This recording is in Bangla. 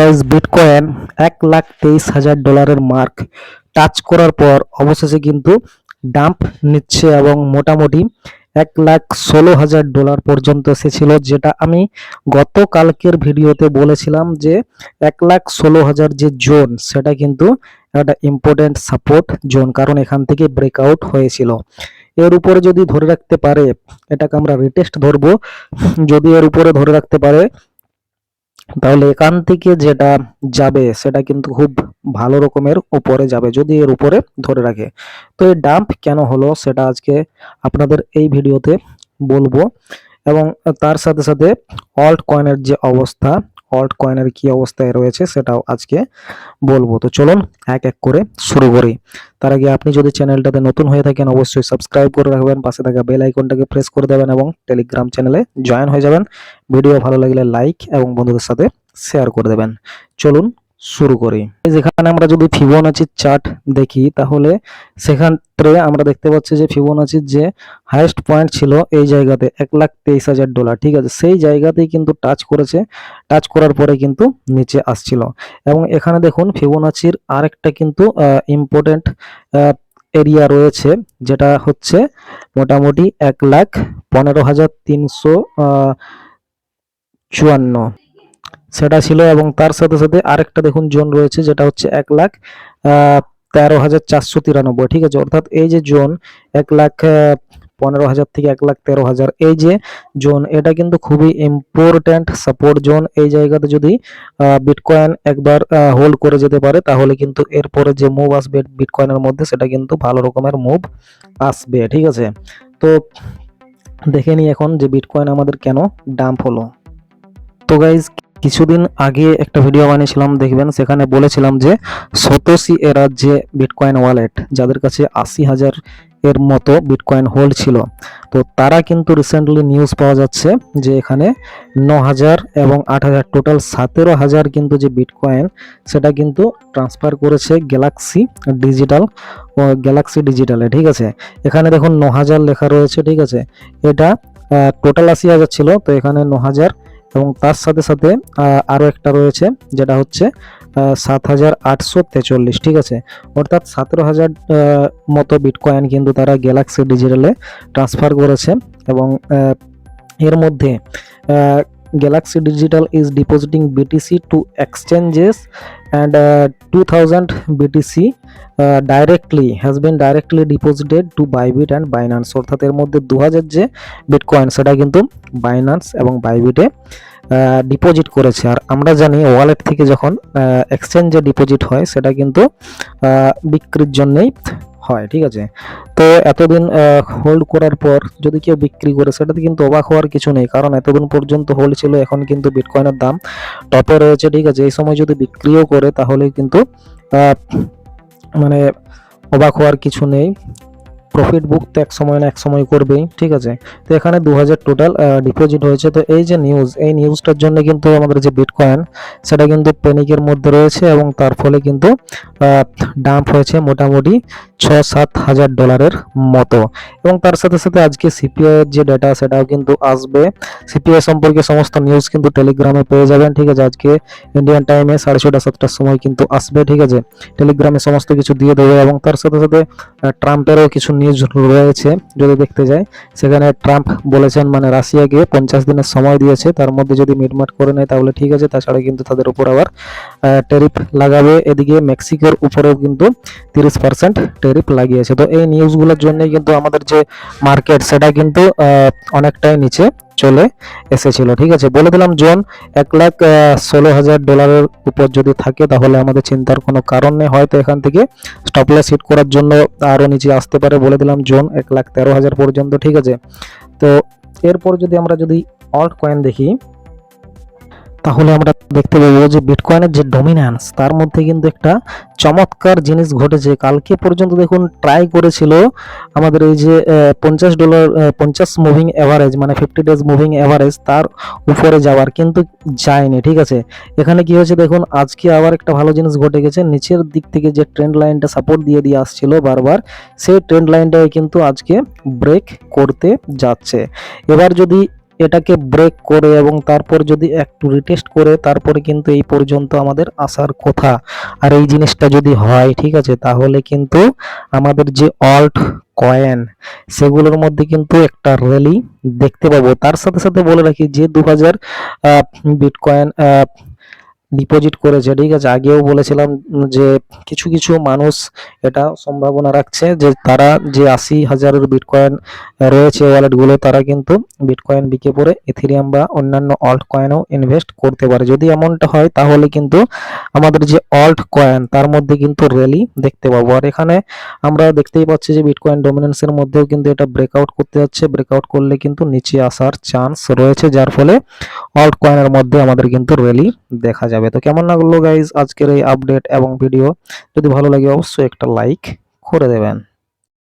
গাইজ বিটকয়েন এক লাখ তেইশ হাজার ডলারের মার্ক টাচ করার পর অবশেষে কিন্তু ডাম্প নিচ্ছে এবং মোটামুটি এক লাখ ষোলো হাজার ডলার পর্যন্ত এসেছিল, যেটা আমি গতকালকের ভিডিওতে বলেছিলাম যে এক লাখ ষোলো হাজার যে জোন, সেটা কিন্তু একটা ইম্পর্টেন্ট সাপোর্ট জোন, কারণ এখান থেকে ব্রেকআউট হয়েছিল। এর উপরে যদি ধরে রাখতে পারে, এটাকে আমরা রিটেস্ট ধরবো। যদি এর উপরে ধরে রাখতে পারে তাহলে এখান থেকে যেটা যাবে, সেটা কিন্তু খুব ভালো রকমের উপরে যাবে, যদি এর উপরে ধরে রাখে। তো এই ডাম্প কেন হলো, সেটা আজকে আপনাদের এই ভিডিওতে বলব। এবং তার সাথে সাথে অল্ট কয়েনের যে অবস্থা অল্ট কয়েনের কি অবস্থায় রয়েছে সেটাও আজকে বলব। তো চলুন এক এক করে শুরু করি। তার আগে আপনি যদি চ্যানেলটাতে নতুন হয়ে থাকেন, অবশ্যই সাবস্ক্রাইব করে রাখবেন, পাশে থাকা বেল আইকনটাকে প্রেস করে দেবেন এবং টেলিগ্রাম চ্যানেলে জয়েন হয়ে যাবেন। ভিডিও ভালো লাগলে লাইক এবং বন্ধুদের সাথে শেয়ার করে দেবেন। চলুন শুরু করি। যেখানে আমরা যদি ফিবোনাচির চার্ট দেখি, তাহলে সেখানে আমরা দেখতে পাচ্ছি যে ফিবোনাচির যে হাইয়েস্ট পয়েন্ট ছিল এই জায়গাতে এক লাখ তেইশ হাজার ডলার ঠিক আছে? সেই জায়গাতেই কিন্তু টাচ করেছে। টাচ করার পরে কিন্তু নিচে আসছিল। এবং এখানে দেখুন ফিবোনাচির আরেকটা কিন্তু ইম্পর্টেন্ট এরিয়া রয়েছে, যেটা হচ্ছে মোটামুটি এক লাখ পনেরো হাজার তিনশো চুয়ান্ন। সেটা ছিল এবং তার সাথে সাথে আরেকটা দেখুন জোন রয়েছে, যেটা হচ্ছে এক লাখ তেরো হাজার চারশো তিরানব্বই, ঠিক আছে? অর্থাৎ এই যে জোন এক লাখ পনেরো হাজার থেকে এক লাখ তেরো হাজার, এই যে জোন, এটা কিন্তু খুবই ইম্পর্ট্যান্ট সাপোর্ট জোন। এই জায়গাতে যদি বিটকয়েন একবার হোল্ড করে যেতে পারে, তাহলে কিন্তু এরপরে যে মুভ আসবে বিটকয়েনের মধ্যে, সেটা কিন্তু ভালো রকমের মুভ আসবে, ঠিক আছে? তো দেখে নিই এখন যে বিটকয়েন আমাদের কেন ডাম্প হলো। তো গাইজ কিছুদিন আগে একটা ভিডিও বানিয়েছিলাম, দেখবেন, সেখানে বলেছিলাম যে সতোশি এরা যে বিটকয়েন ওয়ালেট যাদের কাছে আশি হাজার এর মতো বিটকয়েন হোল্ড ছিল। তো তারা কিন্তু রিসেন্টলি নিউজ পাওয়া যাচ্ছে যে এখানে ন হাজার এবং আট হাজার টোটাল সতেরো হাজার কিন্তু যে বিটকয়েন সেটা কিন্তু ট্রান্সফার করেছে গ্যালাক্সি ডিজিটাল গ্যালাক্সি ডিজিটালে ঠিক আছে? এখানে দেখুন, ন হাজার লেখা রয়েছে, ঠিক আছে? এটা টোটাল আশি হাজার ছিল, তো এখানে ন হাজার এবং তার সাথে সাথে আরও একটা রয়েছে, যেটা হচ্ছে সাত হাজার আটশো তেচল্লিশ, ঠিক আছে? অর্থাৎ সতেরো হাজার মতো বিটকয়েন কিন্তু তারা গ্যালাক্সি ডিজিটালে ট্রান্সফার করেছে এবং এর মধ্যে Galaxy Digital is depositing BTC to exchanges and two thousand BTC directly has been directly deposited to Bybit and Binance অর্থাৎ এর মধ্যে দু হাজার যে বিটকয়েন সেটা কিন্তু বাইন্যান্স এবং বাইবিটে ডিপোজিট করেছে। আর আমরা জানি ওয়ালেট থেকে যখন এক্সচেঞ্জে ডিপোজিট হয়, সেটা কিন্তু বিক্রির জন্যই হয়, ঠিক আছে? তো এতদিন হোল্ড করার পর যদি কেউ বিক্রি করে, সেটাতে কিন্তু অবাক হওয়ার কিছু নেই। কারণ এতদিন পর্যন্ত হোল্ড ছিল, এখন কিন্তু বিটকয়েনের দাম টপে রয়েছে, ঠিক আছে? এই সময় যদি বিক্রিও করে, তাহলে কিন্তু মানে অবাক হওয়ার কিছু নেই। প্রফিট বুক তো এক সময় না এক সময় করবেই, ঠিক আছে? তো এখানে দু হাজার টোটাল ডিপোজিট হয়েছে। তো এই যে নিউজ এই নিউজটার জন্য কিন্তু আমাদের যে বিটকয়েন সেটা কিন্তু প্যানিকের মধ্যে রয়েছে এবং তার ফলে কিন্তু ডাম্প হয়েছে মোটামুটি ছ সাত হাজার ডলারের মতো। এবং তার সাথে সাথে আজকে সিপিআই এর যে ডেটা সেটাও কিন্তু আসবে। সিপিআই সম্পর্কে সমস্ত নিউজ কিন্তু টেলিগ্রামে পেয়ে যাবেন, ঠিক আছে? আজকে ইন্ডিয়ান টাইমে সাড়ে ছটা সাতটার সময় কিন্তু আসবে, ঠিক আছে? টেলিগ্রামে সমস্ত কিছু দিয়ে দেবে এবং তার সাথে সাথে ট্রাম্পেরও কিছু নিউজ রয়েছে যদি দেখতে যাই সেখানে ট্রাম্প বলেছেন মানে রাশিয়াকে পঞ্চাশ দিনের সময় দিয়েছে, তার মধ্যে যদি মিটমাট করে নেয় তাহলে ঠিক আছে, তাছাড়া কিন্তু তাদের উপর আবার টেরিফ লাগাবে। এদিকে মেক্সিকোর উপরেও কিন্তু তিরিশ পার্সেন্ট টেরিফ লাগিয়েছে। তো এই নিউজগুলোর জন্যই কিন্তু আমাদের যে মার্কেট, সেটা কিন্তু অনেকটাই নিচে। চলে এসেছিল। ঠিক আছে, বলে দিলাম জোন এক লাখ ষোলো হাজার ডলারের উপর যদি থাকে, তাহলে আমাদের চিন্তার কোনো কারণ নেই। হয়তো এখান থেকে স্টপলেস হিট করার জন্য আরও নিচে আসতে পারে, বলে দিলাম জোন এক লাখ তেরো হাজার পর্যন্ত। ঠিক আছে, তো এরপর যদি আমরা যদি অল্ট কয়েন দেখি তাহলে আমরা দেখতে পাবো যে বিটকয়েনের যে ডমিন্যান্স তার মধ্যে কিন্তু একটা চমৎকার জিনিস ঘটেছে। কালকে পর্যন্ত দেখুন ট্রাই করেছিল আমাদের এই যে পঞ্চাশ ডলার পঞ্চাশ মুভিং অ্যাভারেজ মানে ফিফটি ডেজ মুভিং অ্যাভারেজ তার উপরে যাওয়ার কিন্তু যায়নি, ঠিক আছে? এখানে কি হয়েছে দেখুন, আজকে আবার একটা ভালো জিনিস ঘটে গেছে। নিচের দিক থেকে যে ট্রেন্ড লাইনটা সাপোর্ট দিয়ে দিয়ে আসছিল বারবার, সেই ট্রেন্ড লাইনটাই কিন্তু আজকে ব্রেক করতে যাচ্ছে। এবার যদি এটাকে ব্রেক করে এবং তারপর যদি একটু রিটেস্ট করে, তারপরে কিন্তু এই পর্যন্ত আমাদের আসার কথা। আর এই জিনিসটা যদি হয়, ঠিক আছে, তাহলে কিন্তু আমাদের যে অল্ট কয়েন সেগুলোর মধ্যে কিন্তু একটা র্যালি দেখতে পাবো। তার সাথে সাথে বলে রাখি যে দু হাজার বিটকয়েন ডিপোজিট করেছে, ঠিক আছে? আগেও বলেছিলাম যে কিছু কিছু মানুষ এটা সম্ভাবনা রাখছে যে তারা যে আশি হাজারের বিটকয়েন রয়েছে ওয়ালেটগুলো তারা কিন্তু বিটকয়েন বিকে পড়ে এথেরিয়াম বা অন্যান্য অল্ট কয়েনও ইনভেস্ট করতে পারে। যদি এমনটা হয়, তাহলে কিন্তু আমাদের যে অল্ট কয়েন তার মধ্যে কিন্তু র্যালি দেখতে পাবো। আর এখানে আমরা দেখতেই পাচ্ছি যে বিটকয়েন ডমিনেন্সের মধ্যেও কিন্তু এটা ব্রেকআউট করতে যাচ্ছে। ব্রেকআউট করলে কিন্তু নিচে আসার চান্স রয়েছে, যার ফলে অল্ট কয়েনের মধ্যে আমাদের কিন্তু র্যালি দেখা যাবে। তো কেমন লাগল গাইজ আজকের এই আপডেট এবং ভিডিও যদি ভালো লাগে অবশ্যই একটা লাইক করে দেবেন।